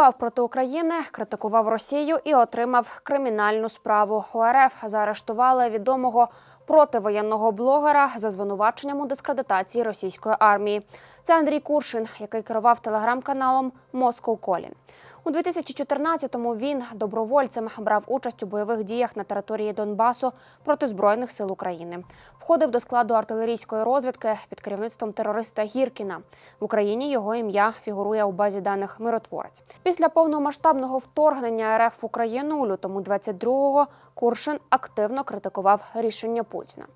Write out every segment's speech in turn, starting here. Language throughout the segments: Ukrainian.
Агітував проти України, критикував Росію і отримав кримінальну справу. ОРФ заарештували відомого противоєнного блогера за звинуваченням у дискредитації російської армії. Це Андрій Куршин, який керував телеграм-каналом Москов Calling. У 2014-му він добровольцем брав участь у бойових діях на території Донбасу проти збройних сил України. Входив до складу артилерійської розвідки під керівництвом терориста Гіркіна. В Україні його ім'я фігурує у базі даних миротворець. Після повномасштабного вторгнення РФ в Україну у лютому 22-го Куршин активно критикував рішення Путіна.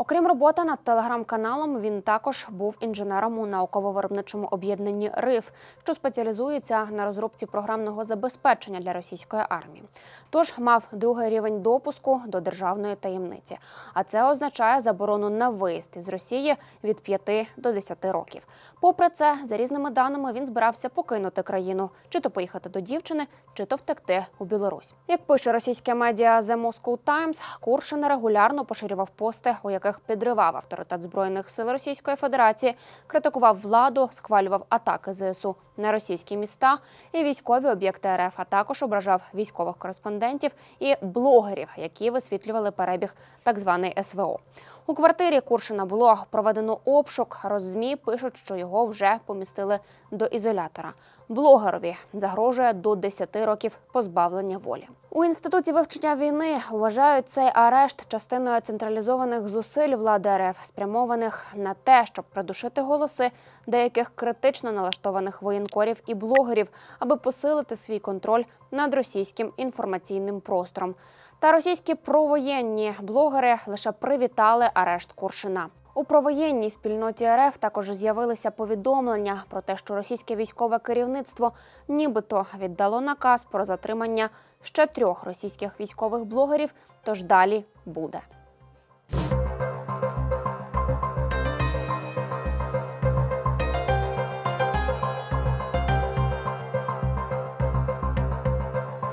Окрім роботи над телеграм-каналом, він також був інженером у науково-виробничому об'єднанні РИФ, що спеціалізується на розробці програмного забезпечення для російської армії. Тож мав другий рівень допуску до державної таємниці. А це означає заборону на виїзд із Росії від 5 до 10 років. Попри це, за різними даними, він збирався покинути країну, чи то поїхати до дівчини, чи то втекти у Білорусь. Як пише російське медіа The Moscow Times, Куршин регулярно поширював пости, у яких підривав авторитет збройних сил Російської Федерації, критикував владу, схвалював атаки ЗСУ на російські міста і військові об'єкти РФ, а також ображав військових кореспондентів і блогерів, які висвітлювали перебіг так званий СВО. У квартирі Куршина було проведено обшук. Роззмі пишуть, що його вже помістили до ізолятора. Блогерові загрожує до 10 років позбавлення волі. У інституті вивчення війни вважають цей арешт частиною централізованих зусиль влади РФ, спрямованих на те, щоб придушити голоси деяких критично налаштованих воєнкорів і блогерів, аби посилити свій контроль над російським інформаційним простором. Та російські провоєнні блогери лише привітали арешт Куршина. У провоєнній спільноті РФ також з'явилися повідомлення про те, що російське військове керівництво нібито віддало наказ про затримання ще трьох російських військових блогерів. Тож далі буде.